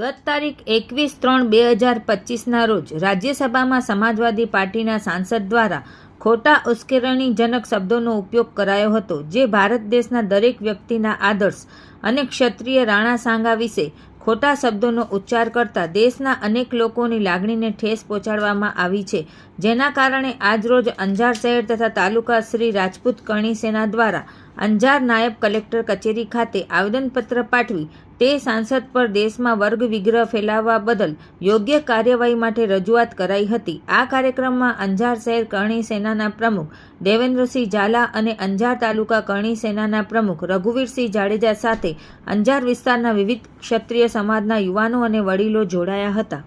ગત તારીખ એકવીસ ત્રણ બે હજાર પચીસના રોજ રાજ્યસભામાં સમાજવાદી પાર્ટીના સાંસદ દ્વારા ખોટા ઉશ્કેરણીજનક શબ્દોનો ઉપયોગ કરાયો હતો, જે ભારત દેશના દરેક વ્યક્તિના આદર્શ અને ક્ષત્રિય રાણા સાંગા વિશે ખોટા શબ્દોનો ઉચ્ચાર કરતા દેશના અનેક લોકોની લાગણીને ઠેસ પહોંચાડવામાં આવી છે. જેના કારણે આજરોજ અંજાર શહેર તથા તાલુકા શ્રી રાજપૂત કરણી સેના દ્વારા અંજાર નાયબ કલેક્ટર કચેરી ખાતે આવેદનપત્ર પાઠવી તે સાંસદ પર દેશમાં વર્ગ વિગ્રહ ફેલાવવા બદલ યોગ્ય કાર્યવાહી માટે રજૂઆત કરાઈ હતી. આ કાર્યક્રમમાં અંજાર શહેર કરણી સેનાના પ્રમુખ દેવેન્દ્રસિંહ ઝાલા અને અંજાર તાલુકા કરણી સેનાના પ્રમુખ રઘુવીરસિંહ જાડેજા સાથે અંજાર વિસ્તારના વિવિધ ક્ષત્રિય સમાજના યુવાનો અને વડીલો જોડાયા હતા.